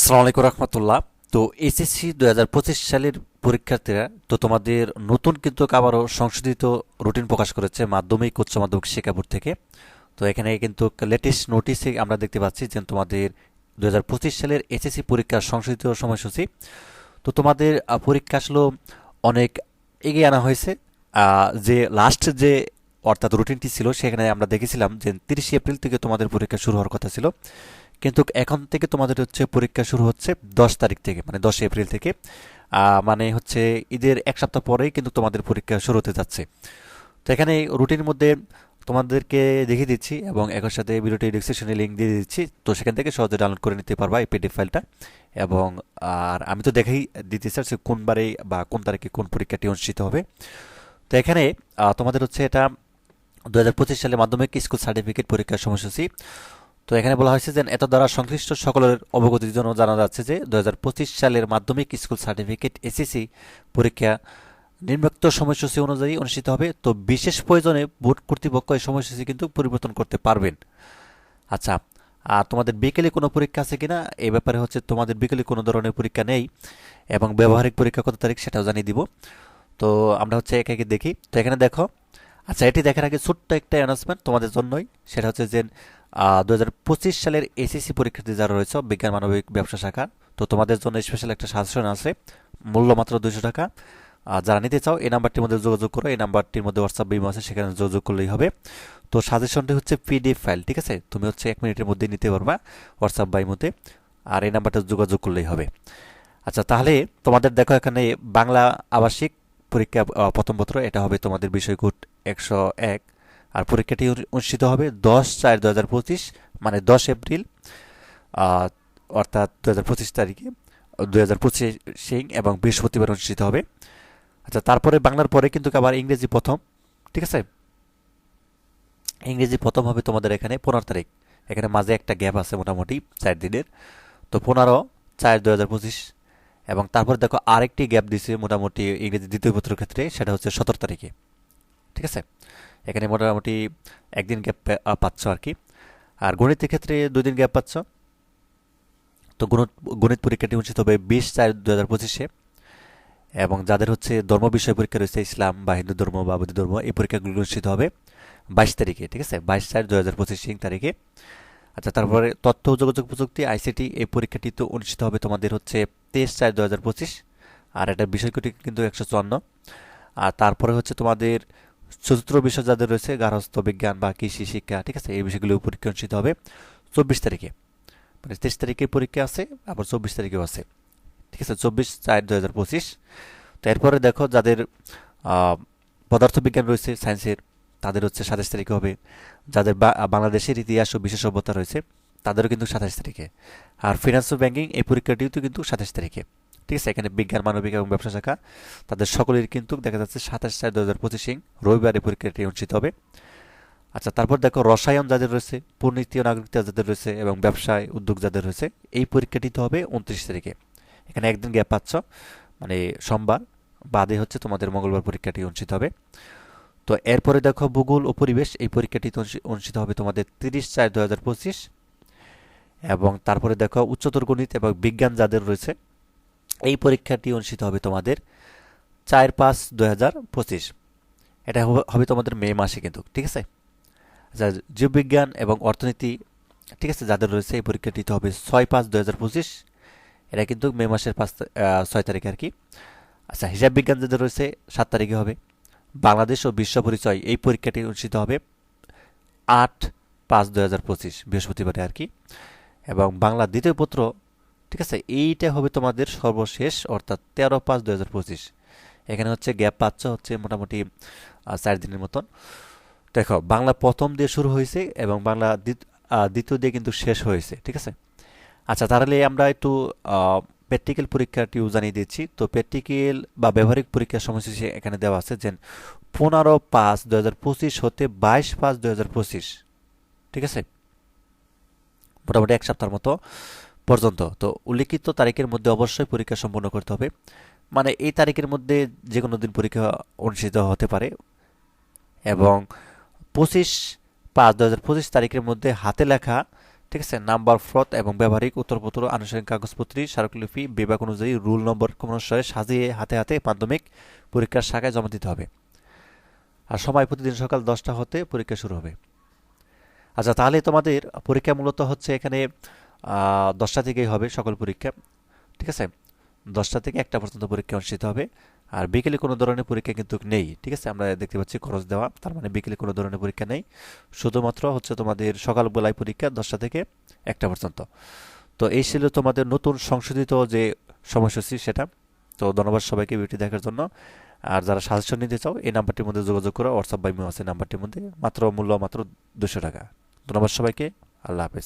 আসসালামু আলাইকুম রহমতুল্লাহ। তো এসএসসি দু হাজার পঁচিশ সালের পরীক্ষার্থীরা, তো তোমাদের নতুন কিন্তু আবারও সংশোধিত রুটিন প্রকাশ করেছে মাধ্যমিক, উচ্চ মাধ্যমিক শিক্ষা বোর্ড থেকে। তো এখানে কিন্তু লেটেস্ট নোটিসে আমরা দেখতে পাচ্ছি যে তোমাদের দু হাজার পঁচিশ সালের এসএসসি পরীক্ষার সংশোধিত সময়সূচি। তো তোমাদের পরীক্ষা আসলো অনেক এগিয়ে আনা হয়েছে। যে লাস্ট যে অর্থাৎ রুটিনটি ছিল, সেখানে আমরা দেখেছিলাম যে তিরিশে এপ্রিল থেকে তোমাদের পরীক্ষা শুরু হওয়ার কথা ছিল। কিন্তু এখন থেকে তোমাদের হচ্ছে পরীক্ষা শুরু হচ্ছে দশ তারিখ থেকে মানে দশ এপ্রিল থেকে। মানে হচ্ছে ঈদের এক সপ্তাহ পরেই কিন্তু তোমাদের পরীক্ষা শুরু হতে যাচ্ছে। তো এখানে রুটিনের মধ্যে তোমাদেরকে দেখিয়ে দিচ্ছি এবং একই সাথে ভিডিওটি ডিসক্রিপশনে লিঙ্ক দিয়ে দিচ্ছি। তো সেখান থেকে সহজে ডাউনলোড করে নিতে পারবা এই পিডিএফ ফাইলটা এবং, আর আমি তো দেখেই দিতে চাচ্ছি কোন বারে বা কোন তারিখে কোন পরীক্ষাটি অনুষ্ঠিত হবে। তো এখানে তোমাদের হচ্ছে এটা দু হাজার পঁচিশ সালে মাধ্যমিক স্কুল সার্টিফিকেট পরীক্ষার সময়সূচি। তো এখানে বলা হয়েছে যে এত দ্বারা সংশ্লিষ্ট সকলের অবগতির জন্য জানা যাচ্ছে যে দু হাজার পঁচিশ সালের মাধ্যমিক স্কুল সার্টিফিকেট এসএসসি পরীক্ষা নিম্নোক্ত সময়সূচি অনুযায়ী অনুষ্ঠিত হবে। তো বিশেষ প্রয়োজনে বোর্ড কর্তৃপক্ষ এই সময়সূচি কিন্তু পরিবর্তন করতে পারবেন। আচ্ছা আর তোমাদের বিকেলে কোনো পরীক্ষা আছে কিনা? এ ব্যাপারে হচ্ছে তোমাদের বিকেলে কোনো ধরনের পরীক্ষা নেই এবং ব্যবহারিক পরীক্ষা কত তারিখ সেটাও জানিয়ে দিব। তো আমরা হচ্ছে একে একে দেখি। তো এখানে দেখো আচ্ছা এটি দেখার আগে ছোট্ট একটা অ্যানাউন্সমেন্ট তোমাদের জন্যই। সেটা হচ্ছে যে দু হাজার পঁচিশ সালের এসএসসি পরীক্ষার্থী যারা রয়েছে, বিজ্ঞান, মানবিক ব্যবসা শাখা, তো তোমাদের জন্য স্পেশাল একটা সাজেশন আছে, মূল্য মাত্র দুশো টাকা। আর যারা নিতে চাও, এই নাম্বারটির মধ্যে যোগাযোগ করো, এই নাম্বারটির মধ্যে হোয়াটসঅ্যাপ বিম আছে, সেখানে যোগাযোগ করলেই হবে। তো সাজেশনটি হচ্ছে পিডিএফ ফাইল ঠিক আছে? তুমি হচ্ছে এক মিনিটের মধ্যে নিতে পারবা হোয়াটসঅ্যাপ বাইমতে আর এই নাম্বারটা যোগাযোগ করলেই হবে। আচ্ছা তাহলে তোমাদের দেখো এখানে বাংলা আবাসিক পরীক্ষা প্রথম পত্র, এটা হবে তোমাদের বিষয় কোড একশো এক। আর পরীক্ষাটি অনুষ্ঠিত হবে দশ চার দু হাজার পঁচিশ মানে দশ এপ্রিল অর্থাৎ দু হাজার পঁচিশ তারিখে। দু হাজার পঁচিশ এবং বৃহস্পতিবার অনুষ্ঠিত হবে। আচ্ছা তারপরে বাংলার পরে কিন্তু আবার ইংরেজি প্রথম, ঠিক আছে? ইংরেজি প্রথম হবে তোমাদের এখানে পনেরো তারিখ। এখানে মাঝে একটা গ্যাপ আছে মোটামুটি চার দিনের। তো পনেরো চার দু হাজার পঁচিশ এবং তারপর দেখো আরেকটি গ্যাপ দিছে মোটামুটি ইংরেজি দ্বিতীয় পত্রের ক্ষেত্রে, সেটা হচ্ছে সতেরো তারিখে। ঠিক আছে? এখানে মোটামুটি একদিন গ্যাপ পাচ্ছ আর কি। আর গণিতের ক্ষেত্রে দুই দিন গ্যাপ পাচ্ছ। তো গণিত গণিত পরীক্ষাটি অনুষ্ঠিত হবে বিশ চার দু হাজার পঁচিশে। এবং যাদের হচ্ছে ধর্ম বিষয় পরীক্ষা রয়েছে, ইসলাম বা হিন্দু ধর্ম বা বৌদ্ধ ধর্ম, এই পরীক্ষাগুলো অনুষ্ঠিত হবে বাইশ তারিখে, ঠিক আছে? বাইশ চার দু হাজার পঁচিশ তারিখে। আচ্ছা তারপরে তথ্য যোগাযোগ প্রযুক্তি আইসিটি এই পরীক্ষাটি তো অনুষ্ঠিত হবে তোমাদের হচ্ছে তেইশ চার দু হাজার পঁচিশ। আর এটা বিষয়টি কিন্তু একশো চুয়ান্ন। আর তারপরে হচ্ছে তোমাদের চতুর্থ বিষয় যাদের রয়েছে, গার্হস্থ্য, বিজ্ঞান বা কৃষি, শিক্ষা, ঠিক আছে? এই বিষয়গুলো পরীক্ষা অনুষ্ঠিত হবে চব্বিশ তারিখে। মানে তেইশ তারিখে পরীক্ষা আছে, আবার চব্বিশ তারিখেও আছে। ঠিক আছে? চব্বিশ চার দু হাজার পঁচিশ। তো এরপরে দেখো যাদের পদার্থবিজ্ঞান রয়েছে, সায়েন্সের, তাদের হচ্ছে সাতাশ তারিখে হবে। যাদের বাংলাদেশের ইতিহাস ও বিশেষ সভ্যতা রয়েছে, তাদেরও কিন্তু সাতাশ তারিখে। আর ফিনান্স ও ব্যাংকিং এই পরীক্ষাটিও কিন্তু সাতাশ তারিখে। ঠিক আছে এখানে বিজ্ঞান, মানবিক এবং ব্যবসা শাখা। তাদের সকলের কিন্তু দেখা যাচ্ছে সাতাশ চার দু হাজার পঁচিশে রবিবার পরীক্ষাটি অনুষ্ঠিত হবে। আচ্ছা তারপর দেখো রসায়ন যাদের রয়েছে পূর্ণীতি ও নাগরিকতা যাদের রয়েছে এবং ব্যবসায় উদ্যোগ যাদের রয়েছে, এই পরীক্ষাটি তো হবে উনত্রিশ তারিখে। এখানে একদিন গ্যাপ পাচ্ছ মানে সোমবার, বাদে হচ্ছে তোমাদের মঙ্গলবার পরীক্ষাটি অনুষ্ঠিত হবে। তো এরপরে দেখো ভূগোল ও পরিবেশ, এই পরীক্ষাটি অনুষ্ঠিত হবে তোমাদের তিরিশ চার দু এবং তারপরে দেখো উচ্চতর গণিত এবং বিজ্ঞান যাদের রয়েছে এই পরীক্ষাটি অনুষ্ঠিত হবে তোমাদের চার পাঁচ দু হাজার পঁচিশ। এটা হবে- তোমাদের মে মাসে কিন্তু, ঠিক আছে? আচ্ছা জীববিজ্ঞান এবং অর্থনীতি, ঠিক আছে, যাদের রয়েছে এই পরীক্ষাটি হবে ছয় পাঁচ দু হাজার পঁচিশ। এটা কিন্তু মে মাসের পাঁচ ছয় তারিখে আর কি। আচ্ছা হিসাব বিজ্ঞান যাদের রয়েছে, সাত তারিখে হবে। বাংলাদেশ ও বিশ্ব পরিচয়, এই পরীক্ষাটি অনুষ্ঠিত হবে আট পাঁচ দু হাজার পঁচিশ বৃহস্পতিবারে আর কি। এবং বাংলা দ্বিতীয় পত্র ঠিক আছে, এইটা হবে তোমাদের সর্বশেষ, অর্থাৎ তেরো পাঁচ দু হাজার পঁচিশ। এখানে হচ্ছে গ্যাপ পাচ্ছ হচ্ছে মোটামুটি চার দিনের মতন। দেখো, বাংলা প্রথম দিয়ে শুরু হয়েছে এবং বাংলা দ্বিতীয় দিয়ে কিন্তু শেষ হয়েছে, ঠিক আছে? আচ্ছা তাহলে আমরা একটু প্র্যাকটিক্যাল পরীক্ষাটিও জানিয়ে দিচ্ছি। তো প্র্যাকটিক্যাল বা ব্যবহারিক পরীক্ষার সময়সূচি এখানে দেওয়া আছে যে পনেরো পাঁচ দু হাজার পঁচিশ হতে বাইশ পাঁচ দু ঠিক আছে? মোটামুটি এক সপ্তাহের মতো। পর্যন্ত। তো উল্লিখিত তারিখের মধ্যে অবশ্যই পরীক্ষা সম্পন্ন করতে হবে। মানে এই তারিখের মধ্যে যে কোনো দিন পরীক্ষা অনুষ্ঠিত হতে পারে। এবং পঁচিশ পাঁচ দু হাজার পঁচিশ তারিখের মধ্যে হাতে লেখা, ঠিক আছে, নাম্বার, ফ্রত এবং ব্যবহারিক উত্তরপত্র, আনুষ্ঠানিক কাগজপত্রী স্মারকলিপি বিভাগ অনুযায়ী রুল নম্বর অনুসারে সাজিয়ে হাতে হাতে মাধ্যমিক পরীক্ষার শাখায় জমা দিতে হবে। আর সময় প্রতিদিন সকাল দশটা হতে পরীক্ষা শুরু হবে। আচ্ছা তাহলে তোমাদের পরীক্ষা মূলত হচ্ছে এখানে দশটা থেকেই হবে সকল পরীক্ষা, ঠিক আছে? দশটা থেকে একটা পর্যন্ত পরীক্ষা অনুষ্ঠিত হবে, আর বিকেলে কোনো ধরনের পরীক্ষা কিন্তু নেই, ঠিক আছে? আমরা দেখতে পাচ্ছি খরচ দেওয়া, তার মানে বিকেলে কোনো ধরনের পরীক্ষা নেই। শুধুমাত্র হচ্ছে তোমাদের সকালবেলায় পরীক্ষা দশটা থেকে একটা পর্যন্ত। তো এই ছিল তোমাদের নতুন সংশোধিত যে সময়সূচি সেটা। তো ধন্যবাদ সবাইকে ভিডিওটি দেখার জন্য। আর যারা সাজেশন নিতে চাও, এই নাম্বারটির মধ্যে যোগাযোগ করো হোয়াটসঅ্যাপ বা আছে নাম্বারটির মধ্যে। মাত্র মূল্য মাত্র দুশো টাকা। ধন্যবাদ সবাইকে। আল্লাহ হাফেজ।